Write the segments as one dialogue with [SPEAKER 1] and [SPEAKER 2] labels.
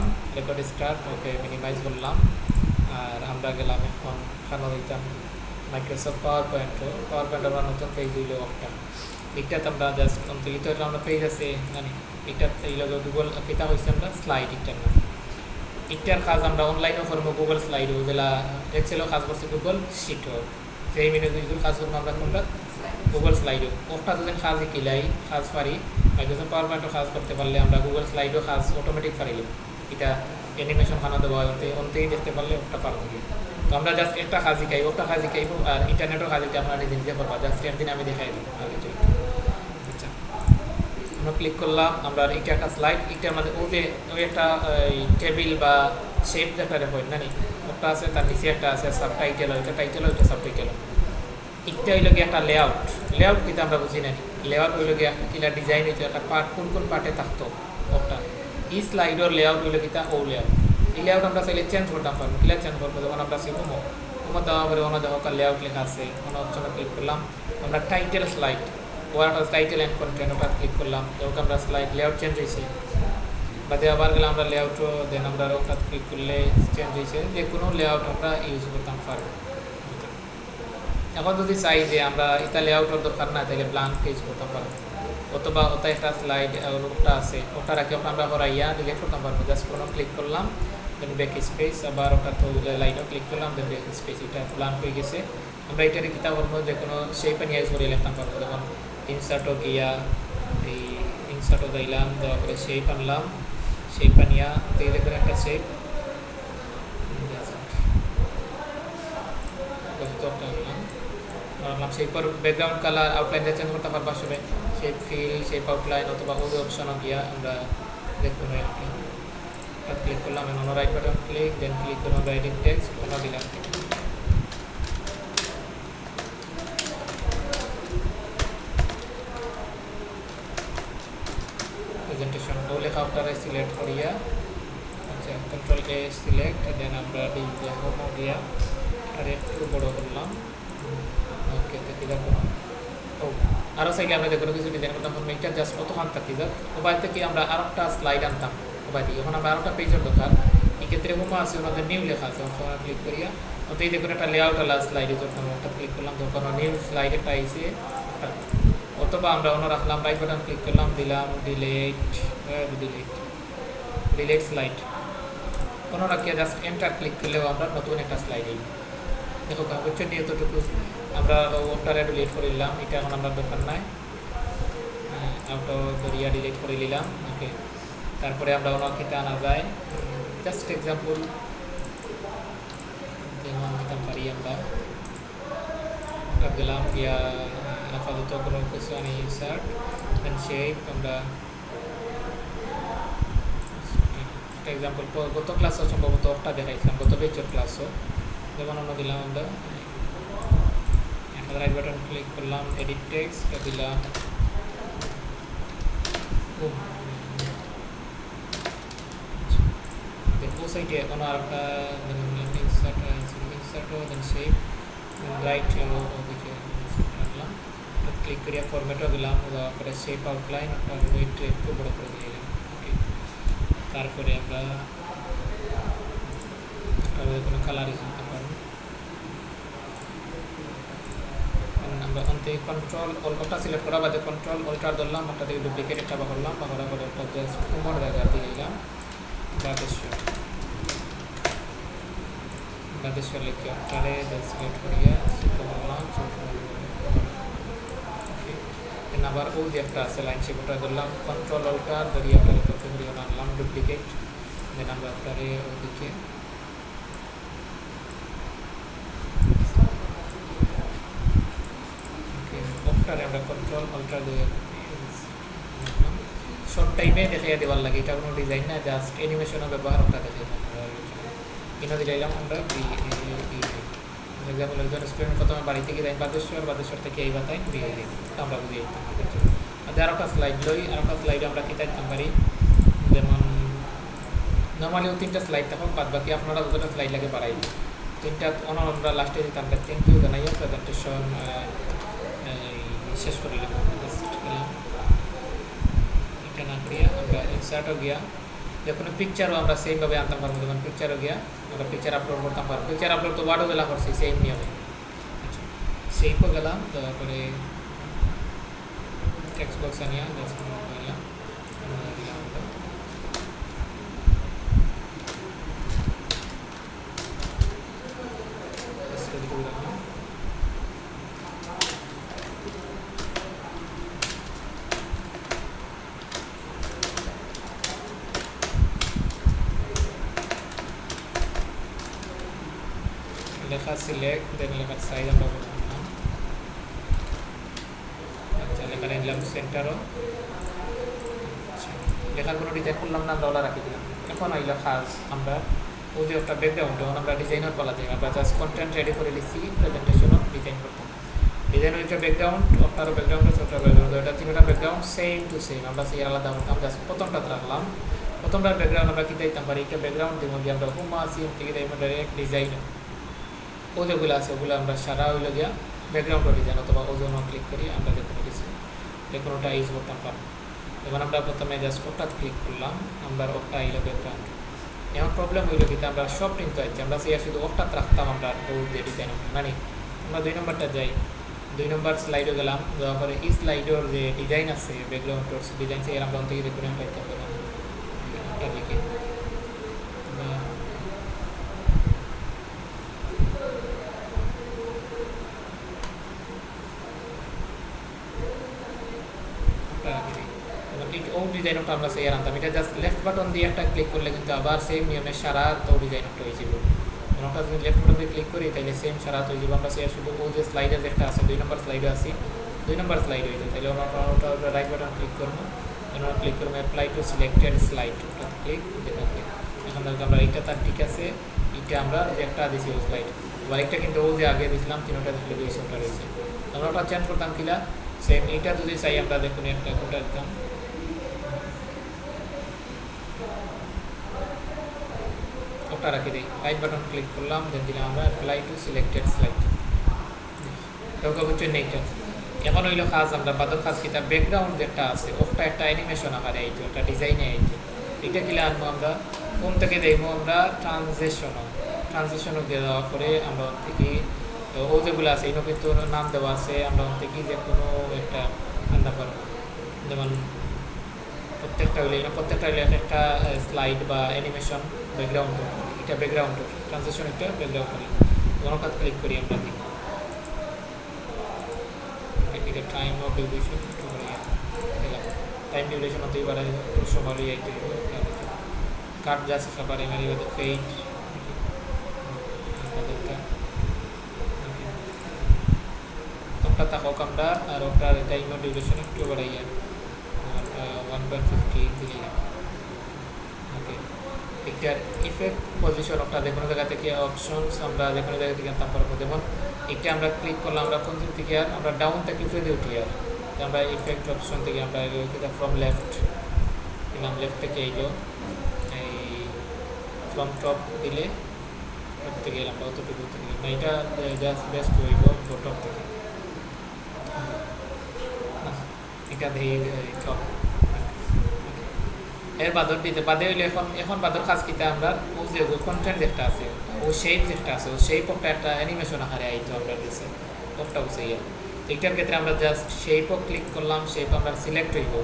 [SPEAKER 1] করলাম record start ওকে minimise করলাম, আর আমরা গেলাম এখন খানো দিতাম Microsoft power point power point আমরা নতুন পেজ দিল একটা এটাতে আমরা জাস্ট অন্তরিত আমরা পেজ আছে জানি এটা এই লগে গুগল কিতা হয়েছে আমরা স্লাইড ইটার নাম ইটার কাজ আমরা অনলাইনও করব গুগল স্লাইডও যেলা এক্সেলও কাজ করছে গুগল শিটও সেই মিনিট যেগুলো কাজ করব আমরা কোনটা? গুগল স্লাইডও ওটা যদি কাজ কিলাই কাজ পারি। মাইক্রোসফট পাওয়ার পয়েন্টও কাজ করতে পারলে আমরা গুগল স্লাইডও কাজ অটোমেটিক পারিলাম এটা অ্যানিমেশন খানা দেওয়া অন্তে অন্তেই দেখতে পারলে ওটা পারব। তো আমরা জাস্ট একটা কাজই খাইব ওটা কাজই খাইব, আর ইন্টারনেটও কাজ এটা আপনারা নিজে নিজে করবা। জাস্ট একদিন আমি দেখাই দিব আগে আচ্ছা। আমরা ক্লিক করলাম, আমরা এটা একটা স্লাইড এটা মধ্যে ও যে ওই একটা টেবিল বা শেপ যেটা হয় না ওটা আছে, তার নিচে একটা আছে সাব টাইটেল ওইটা টাইটেল ওইটা সাব টাইটেল একটা হইল গিয়ে একটা লেআউট লেআউট কিন্তু আমরা বুঝি না লেআউট হইল গিয়ে কিলা ডিজাইন হইতো, একটা পার্ট কোন কোন পার্টে থাকতো, ওটা। ই স্লাইডর লেআউট হইল কিতা ও লেআউট এই লেআউট আমরা চাইলে চেঞ্জ করতাম পারব কিলা চেঞ্জ করব যখন আমরা শিখব ওমা দেওয়া পরে ওনা দেওয়া লেআউট লেখা আছে কোনো অপশনে ক্লিক করলাম আমরা টাইটেল স্লাইড ওয়াটা টাইটেল অ্যান্ড কন্টেন্ট ওটা ক্লিক করলাম যখন আমরা স্লাইড লেআউট চেঞ্জ হয়েছে বাদে আবার গেলে আমরা লেআউটও দেন আমরা ওটা ক্লিক করলে চেঞ্জ হয়েছে যে কোনো লেআউট আমরা ইউজ করতাম পারব এখন যদি চাই যে আমরা এটা লেআউটের দরকার না তাহলে ব্লাঙ্ক পেজ করতে পারব অথবা ওটা একটা স্লাইড ওটা আছে। ওটা রাখি আমরা হরাইয়া ডিলেট করতে পারব জাস্ট কোনো ক্লিক করলাম দেন ব্যাক স্পেস আবার ওটা তো লাইটও ক্লিক করলাম দেন ব্যাক স্পেস এটা ব্লাঙ্ক হয়ে গেছে। আমরা এটার কিতা করব যে কোনো শেপ নিয়ে ইউজ করে লিখতে পারব। যেমন ইনসার্টও গিয়া, এই ইনসার্টও দিলাম দেওয়ার পরে শেপ আনলাম শেপ আনিয়া তৈরি করে একটা শেপ রাখলাম শেপের ব্যাকগ্রাউন্ড কালার আউটলাইন চেঞ্জ করতে পারব আসলে সেই ফিল শেপ আউটলাইন অথবা ওই অপশনও গিয়া আমরা দেখুন একটি ক্লিক করলাম অন্য right button click then click করলাম রাইটিং টেক্সট অন্য দিলাম। প্রেজেন্টেশন ও লেখা আপনারা সিলেক্ট করিয়া আচ্ছা কন্ট্রোল এ সিলেক্ট দেন আমরা হোম গিয়া, আর একটু বড় করলাম। ওকে ও আরও চাইলে আমরা দেখো কিছু ডিজাইন করতাম এটা জাস্ট কতক্ষণ যাক। মোবাইল থেকে আমরা আর একটা স্লাইড আনতাম। মোবাইল দিয়ে এখন আমরা আর একটা পেজের দরকার। এক্ষেত্রে হোমা আছে, ওনাদের নিউ লেখা আছে ওখানে ক্লিক করিয়া। ওতে দেখুন, একটা লেআউট আলা স্লাইডে যখন একটা ক্লিক করলাম, তখন নিউ স্লাইড একটা আইসে অথবা আমরা অন্য রাখলাম রাইট বাটন ক্লিক করলাম, দিলাম ডিলেট ডিলেট ডিলেট স্লাইড কোনো রাখিয়া জাস্ট এন্টার ক্লিক করলেও আমরা নতুন একটা স্লাইড এই দেখো কাগজের নিয়ে এতটুকু আমরা ওটারে ডিলিট করে নিলাম, এটা এখন আমরা দরকার নাই। আউটো দরিয়া ডিলিট করে নিলাম ওকে তারপরে আমরা অন্য খেতে আনা যায় জাস্ট এক্সাম্পল যেমন পারি আমরা গেলাম গিয়া আপাতত কোনো কিছু আনি ইনসার্ট শেপ আমরা এক্সাম্পল গত ক্লাসও সম্ভবত একটা দেখাইছিলাম, গত বেচর ক্লাসও যেমন অন্য দিলাম আমরা রাইট বাটন ক্লিক করলাম এডিট টেক্সট দিলাম। দেখো সাইডে কোনো আর একটা insert insert then shape right রাখলাম ক্লিক করিয়া ফরম্যাটও দিলাম তারপরে শেপ আউটলাইন আর ওয়েট একটু বড় করে দিয়ে তারপরে আমরা কোনো কালার দিতে পারব আমরা অন্তে কন্ট্রোল অল্পটা সিলেক্ট করা বাদে কন্ট্রোল অল্টার ধরলাম একটা থেকে ডুপ্লিকেট একটা করলাম বাকরা করে একটা জাস্ট কুমার জায়গা দিয়ে দিলাম বাদেশ্বর বাদেশ্বর লিখে অল্টারে সিলেক্ট করিয়া করলাম আবার ও যে একটা আছে লাইন সে ওটা ধরলাম কন্ট্রোল অল্টার ধরিয়ে একটা করতে আনলাম ডুপ্লিকেট দেন আমরা একটারে ওদিকে অল্টারে আমরা কন্ট্রোল অল্টার দিয়ে শর্ট টাইমে দেখাইয়া দেওয়ার লাগে। এটা কোনো ডিজাইন না জাস্ট অ্যানিমেশনও ব্যবহার ওটা দেখে কিনে দিলাম আমরা এক্সাম্পল একজন স্টুডেন্ট প্রথমে বাড়ি থেকে যাই বাদেশ্বর বাদেশ্বর থেকে এই বাতাই বিয়ে দিই আমরা বুঝিয়ে দিতাম আর একটা স্লাইড লই, আর একটা স্লাইড আমরা কি দিতাম পারি? যেমন নর্মালি তিনটা স্লাইড থাকুক, বাদ বাকি আপনারা দুটো স্লাইড লাগে বাড়াই তিনটা অন আমরা লাস্টে দিতাম থ্যাংক ইউ জানাইয়া প্রেজেন্টেশন শেষ করিলাম এটা না গিয়া, আমরা ইনসার্টও গিয়া, যে কোনো পিকচারও আমরা সেইভাবে আনতাম পারব, যেমন পিকচারও গিয়া, আমরা পিকচার আপলোড করতাম পারব। পিকচার আপলোড তো ওয়ার্ডও গেলা করছি সেই নিয়মে। আচ্ছা সেইপও গেলাম তারপরে টেক্সট বক্স আনিয়া জাস্ট দিলাম দিলাম ওটা। Just ready করে রাখলাম। লেখা সিলেক্ট দেন লেখার সাইজ আমরা বললাম আচ্ছা লেখা নিলাম সেন্টারও লেখার কোনো ডিজাইন করলাম না আমরা রাখি দিলাম এখন আইলো খাস আমরা ও যে একটা ব্যাকগ্রাউন্ড যখন আমরা ডিজাইনার বলা যায় আমরা জাস্ট কন্টেন্ট রেডি করে লিখছি প্রেজেন্টেশনও ডিজাইন করতাম ডিজাইন হচ্ছে ব্যাকগ্রাউন্ড আপনারও ব্যাকগ্রাউন্ড আছে ব্যাকগ্রাউন্ড এটা তিনটা ব্যাকগ্রাউন্ড সেম টু সেম আমরা সেই আলাদা করতাম জাস্ট প্রথমটা রাখলাম প্রথমটার ব্যাকগ্রাউন্ড আমরা কি দিতাম পারি একটা ব্যাকগ্রাউন্ড দিব দিয়ে আমরা হুমা সিম থেকে ডিজাইন ও যেগুলো আছে, ওগুলো আমরা সারা হইল গিয়া ব্যাকগ্রাউন্ডও ডিজাইন অথবা ওজন ক্লিক করি, আমরা যে কোনো কিছু যে কোনোটা ইউজ করতাম পারব এবার আমরা প্রথমে জাস্ট ওটা ক্লিক করলাম, আমরা ওটা আইলো ব্যাকগ্রাউন্ড এমন প্রবলেম হইল কিন্তু আমরা সব টিম তো আছে আমরা সেই শুধু ওটা রাখতাম, আমরা ও যে ডিজাইন মানে আমরা দুই নম্বরটা যাই, দুই নম্বর স্লাইডে গেলাম, যাওয়ার পরে এই স্লাইডের যে ডিজাইন আছে ব্যাকগ্রাউন্ড ডিজাইন সেই আমরা থেকে দেখুন পাইতে পারলাম এটা লিখে বা- ওটা রাখি দিই। এবার এই ও ডিজাইনটা আমরা সেই আনতাম। এটা জাস্ট লেফট বাটন দিয়ে একটা ক্লিক করলে কিন্তু আবার সেম নিয়মে সারা তো ডিজাইনটা হয়ে যাবে। ওটা যদি লেফট বাটন দিয়ে ক্লিক করি, তাহলে সেম সারা তো যাবে। আমরা সেই শুধু ও যে স্লাইডে যেটা আছে, দুই নম্বর স্লাইডে আছে। দুই নম্বর স্লাইড হয়ে যায় তাহলে আমরা ওটা রাইট বাটন ক্লিক করব। আমরা ক্লিক করব অ্যাপ্লাই টু সিলেক্টেড স্লাইড ওটা ক্লিক ওকে এখন দেখো আমরা এইটা তার ঠিক আছে। এইটা আমরা একটা দিছি ও স্লাইড এবার একটা কিন্তু ও যে আগে দিছিলাম, তিনটা দেখলে দুই রয়েছে আমরা ওটা চেঞ্জ করতাম কিলা সেম এইটা যদি চাই আমরা দেখুন একটা কোনটা দিতাম। ওটা রাখি দিই রাইট বাটন ক্লিক করলাম দেন দিলাম আমরা apply to selected slide okay বুঝছেন এইটা এখন হইল কাজ, আমরা বাদর কাজ কিতা ব্যাকগ্রাউন্ড যেটা আছে, ওটা একটা অ্যানিমেশন আমার এইটো একটা ডিজাইনে এইটো এটা কিলা আনব আমরা? কোন থেকে দেখব আমরা? ট্রানজেকশনও ট্রানজেকশনও দিয়ে দেওয়া পরে আমরা ওর থেকে, ও যেগুলো আছে এগুলো কিন্তু নাম দেওয়া আছে, আমরা ওর থেকে যে কোনো একটা আনতে পারব। যেমন প্রত্যেকটা হইলে প্রত্যেকটা হইলে একটা স্লাইড বা অ্যানিমেশন ব্যাকগ্রাউন্ড এটা ব্যাকগ্রাউন্ড ট্রানজেকশন একটা ব্যাকগ্রাউন্ড করি। গণকাত ক্লিক করি আমরা এটা টাইম অফ ডিউরেশন একটু টাইম ডিউরেশন একটু সময় লিয়ে একটু কাট যাচ্ছে সবার এমারি হতে ফেইট ওটা থাকুক আমরা, আর ওটার টাইম ডিউরেশন একটু বাড়াইয়া ওয়ান পয়েন্ট ফিফটি দিলাম এটার ইফেক্ট পজিশন ওটা যে কোনো জায়গা থেকে অপশনস আমরা যে কোনো জায়গা থেকে আনতে পারব যেমন এটা আমরা ক্লিক করলাম আমরা কোন দিক থেকে আর আমরা ডাউন থেকে উপরে উঠি আর আমরা ইফেক্ট অপশন থেকে আমরা ফ্রম লেফট দিলাম লেফট থেকে এইলো এই ফ্রম টপ দিলে টপ থেকে এলাম অতটুকু থেকে না এটা জাস্ট বেস্ট হইব টপ থেকে এটা দিয়ে টপ এর বাদর দিতে বাদে হইলে এখন এখন বাদর কাজ কিতা আমরা, ও যে কন্টেন্ট যেটা আছে, ও শেপ যেটা আছে, ও শেপ একটা একটা অ্যানিমেশন আকারে আইতো আমরা দিছে ওটা হচ্ছে ইয়ে। এইটার ক্ষেত্রে আমরা জাস্ট শেপও ক্লিক করলাম শেপ আমরা সিলেক্ট হইব।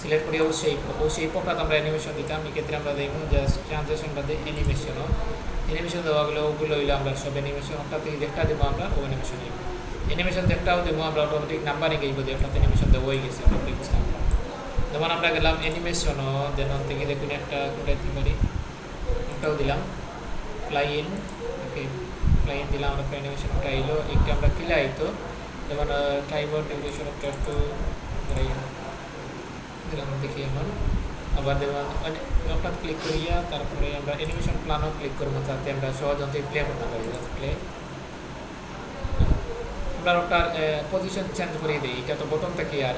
[SPEAKER 1] সিলেক্ট করি ও শেপ ও শেপটা আমরা অ্যানিমেশন দিতাম, এই ক্ষেত্রে আমরা দেখব জাস্ট ট্রানজেকশনটা দিয়ে অ্যানিমেশনও অ্যানিমেশন দেওয়া গেলে ওগুলো হইলে আমরা সব অ্যানিমেশন ওটা থেকে যেটা দেবো আমরা, ও অ্যানিমেশন দিব। অ্যানিমেশন যেটাও দেবো আমরা অটোমেটিক নাম্বারে গেইব যে ওটাতে অ্যানিমেশন দেওয়াই গেছে অটোমেটিক বুঝলাম। যেমন আমরা গেলাম অ্যানিমেশনও দেন থেকে দেখুন একটা কোনটা দিতে পারি ওটাও দিলাম। Fly in okay fly in দিলাম আমরা অ্যানিমেশন ওটা এলো, একটা আমরা কিলা আইতো যেমন টাইম অফ ডিউরেশন একটু বাড়াইয়া দিলাম দেখি এখন। আবার যেমন ওটা ক্লিক করিয়া তারপরে আমরা অ্যানিমেশন প্ল্যানও ক্লিক করব তাতে আমরা সহজ অন্তে প্লে করতে পারি প্লে আমরা ওটার পজিশন চেঞ্জ করে দিই, এটা তো বটন থেকে আর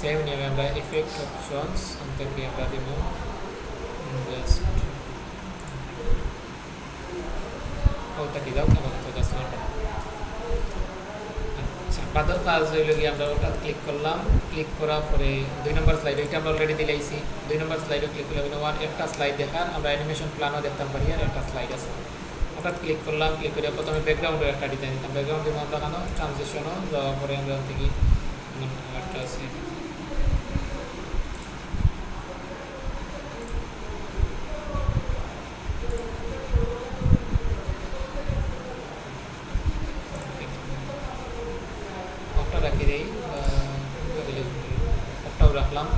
[SPEAKER 1] সেম নিয়মে আমরা ইফেক্ট অপশনস থেকে আমরা দেব জাস্ট ওটা কি দাও কেমন তো জাস্ট আচ্ছা বাদর কাজ হইল গিয়ে আমরা ওটা ক্লিক করলাম ক্লিক করার পরে দুই নম্বর স্লাইড ওইটা আমরা অলরেডি দিলাইছি দুই নম্বর স্লাইডে ক্লিক করলে ওয়ান একটা স্লাইড দেখার আমরা অ্যানিমেশন প্ল্যানও দেখতাম পারি আর একটা স্লাইড আছে ওটা ক্লিক করলাম ক্লিক করে প্রথমে ব্যাকগ্রাউন্ডের একটা ডিজাইন দিতাম ব্যাকগ্রাউন্ড দিব আমরা কেন ট্রানজেকশনও দেওয়ার পরে আমরা থেকে একটা আছে একটা রাখি দিই একটাও রাখলাম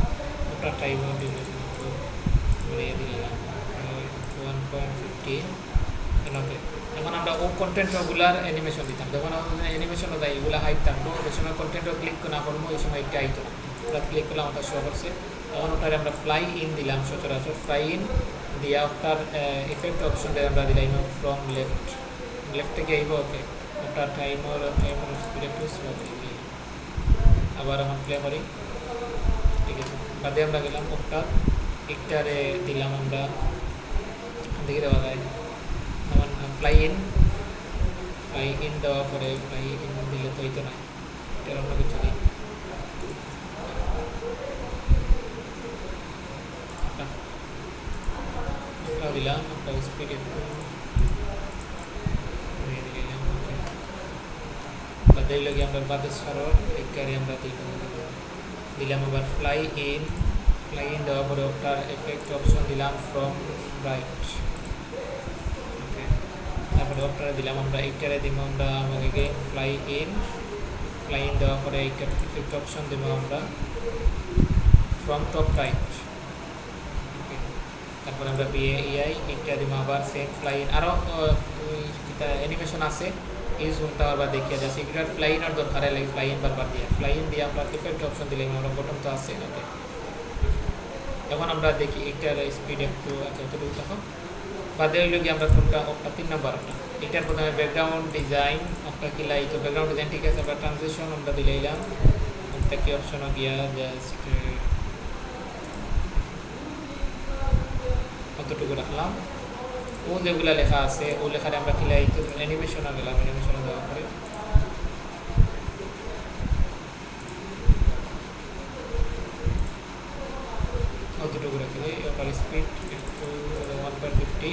[SPEAKER 1] ওটা টাইম বাড়িয়ে ওয়ান পয়েন্ট ফিফটি ওকে এখন আমরা ও কন্টেন্ট কন্টেন্টগুলার অ্যানিমেশন দিতাম যখন অ্যানিমেশনও দেয় এগুলো হাইট থাকব ওই সময় কন্টেন্টও ক্লিক না করব ওই সময় একটা আইতো ওটা ক্লিক করলাম ওটা শো করছে তখন ওটারে আমরা ফ্লাই ইন দিলাম সচরাচর ফ্লাই ইন দিয়া ওটার এফেক্ট অপশনটা আমরা দিলাম ফ্রম লেফট লেফট থেকে আইব ওকে ওটা টাইমার টাইমার স্পিড একটু স্লো আবার এখন প্লে করি ঠিক আছে বাদে আমরা গেলাম, ওটা একটারে দিলাম আমরা। দেখে দেওয়া যায়। যেমন ফ্লাই ইন ফ্লাই ইন দেওয়ার পরে ফ্লাই ইন দিলে তো হইতো না এটার অন্য কিছু একটা দিলাম একটা স্পিড দিলাম বাদে লগে আমরা বাদে সরল একটারে আমরা দিলাম দিলাম আবার ফ্লাই ইন ফ্লাই ইন দেওয়ার পরে ওটার এফেক্ট অপশন দিলাম ফ্রম রাইট তারপরে ওটারে দিলাম আমরা এইটারে দিব আমরা আমাকে ফ্লাই ইন ফ্লাই ইন দেওয়ার পরে এইটার এফেক্ট অপশন দেবো আমরা ফ্রম টপ রাইট তারপরে আমরা বিএ ইআই এইটা দিব আবার সেম ফ্লাই ইন আরও অ্যানিমেশন আছে এই জোনটা আবার এগুলোর ফ্লাই ইনের দরকার লাগে ফ্লাই ইন বারবার দিয়ে। ইন দিয়ে আমরা এফেক্ট অপশন দিলে আমরা বটন তো আছে ওকে এখন আমরা দেখি এইটার স্পিড একটু আছে অতটুকু তখন বাদে হইল গিয়ে আমরা কোনটা একটা তিন নম্বর একটা এটার প্রথমে ব্যাকগ্রাউন্ড ডিজাইন একটা কিলাই তো ব্যাকগ্রাউন্ড ডিজাইন ঠিক আছে, আমরা ট্রানজেকশন আমরা দিলাইলাম একটা কি অপশন গিয়া জাস্ট কতটুকু রাখলাম। ও যেগুলা লেখা আছে, ও লেখারে আমরা কিলাই তো অ্যানিমেশনে গেলাম অ্যানিমেশনে দেওয়া করে কতটুকু রাখি ওটার স্পিড একটু ওয়ান পয়েন্ট ফিফটি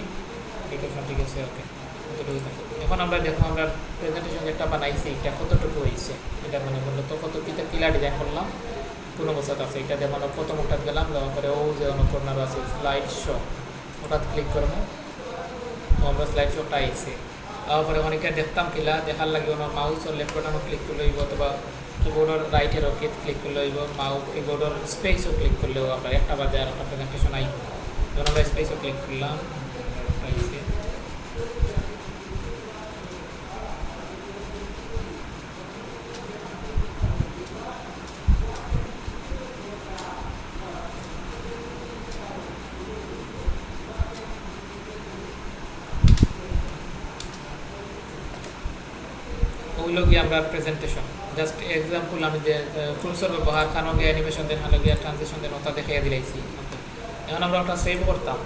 [SPEAKER 1] এটা সব ওকে কতটুকু এখন আমরা দেখো, আমরা প্রেজেন্টেশন যেটা বানাইছি, এটা কতটুকু হয়েছে এটা মানে তো কত কিটা কিলা ডিজাইন করলাম, কোনো বছর আছে। এটা যেমন প্রথম ওটা গেলাম যাওয়ার পরে ও যে অন্য আছে স্লাইড শো ওটা ক্লিক করব। আমরা স্লাইড শোটা আইছে তারপরে অনেকে দেখতাম কিলা দেখার লাগে ওনার মাউস ও লেফট বাটনও ক্লিক করে লইব অথবা কিবোর্ডের রাইটের ওকে ক্লিক করে লইব মাউ কিবোর্ডের স্পেসও ক্লিক করলেও আমরা একটা বাদে আর একটা প্রেজেন্টেশন আইব যখন আমরা স্পেসও ক্লিক করলাম আইছে ওইগুলো গিয়ে আমরা প্রেজেন্টেশন জাস্ট এক্সাম্পল আমি যে ফুলসর ব্যবহার কানো গিয়ে অ্যানিমেশন দেন, হালো গিয়া ট্রানজেকশন দেন, ওটা দেখাই দিলাইছি। এখন আমরা ওটা সেভ করতাম।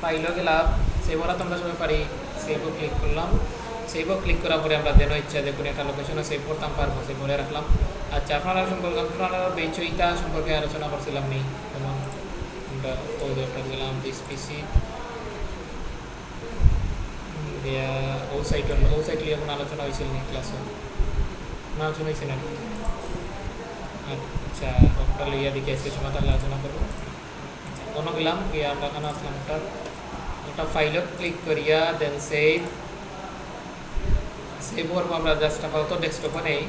[SPEAKER 1] ফাইলও গেলাম সেভ করা তো আমরা সবাই পারি সেভও ক্লিক করলাম। সেভও ক্লিক করার পরে আমরা দেন ইচ্ছা কোনো একটা লোকেশনে সেভ করতাম, পারব সেভ করে রাখলাম। আচ্ছা আপনারা সম্পর্কে, আপনারা বেচইটা সম্পর্কে আলোচনা করছিলাম নেই। যেমন আমরা ওই একটা গেলাম দিস পিসি দিয়া ও সাইট ও সাইট এখন কোনো আলোচনা হয়েছিল নেকি ক্লাসে কোনো আলোচনা হয়েছে না? আচ্ছা ওটা লইয়া দেখি আজকে সময় আলোচনা করব কোনো গেলাম গিয়ে আমরা এখানে আসলাম ওটা ফাইলত ক্লিক করিয়া দেন সেভ সেভ করব আমরা জাস্ট আপাতত ডেস্কটপে নেই।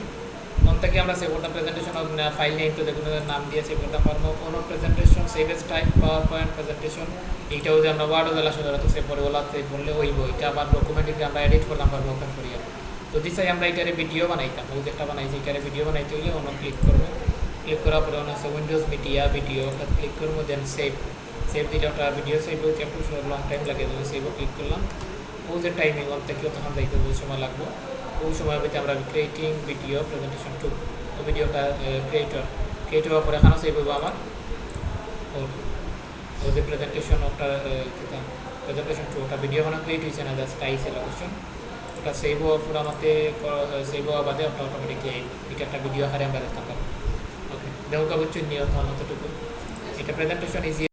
[SPEAKER 1] থেকে আমরা সেভ করতাম প্রেজেন্টেশন ফাইল নেই তো দেখুন নাম দিয়ে সেভ করতাম পারব কোনো presentation save as type power point presentation এইটাও যে আমরা ওয়ার্ডও দিলা সাধারণত সেভ করে ওলা সেভ হইব। এটা আবার ডকুমেন্টে আমরা এডিট করলাম পারব ওপেন করি যদি চাই আমরা এটারে ভিডিও বানাইতাম। ওই যেটা বানাইছি, এটারে ভিডিও বানাইতে হইলে অন্য ক্লিক করব। ক্লিক করার পরে অন্য উইন্ডোজ মিডিয়া ভিডিও ওটা ক্লিক করব দেন সেভ সেভ দিলে ওটা ভিডিও সেভ হইতে একটু লং টাইম লাগে সেভও ক্লিক করলাম। ও যে টাইমিং ওর থেকেও তখন ওই সময় লাগবো। ওই সময় ভিতরে আমরা ক্রিয়েটিং ভিডিও প্রেজেন্টেশন টু ভিডিওটা ক্রিয়েটর ক্রিয়েট হওয়ার পরে এখানেও সেভ হইব আমার ওদের প্রেজেন্টেশন ওটা প্রেজেন্টেশন টু ওটা ভিডিও মানে ক্রিয়েট হয়েছে না জাস্ট আইসে লোকেশন ওটা সেভ হওয়া পুরানোতে সেভ হওয়া বাদে ওটা অটোমেটিকলি এটা একটা ভিডিও হারে আমরা দেখতে পারব ওকে দেহ কাগজ নিয়ত অতটুকু এটা প্রেজেন্টেশন ইজি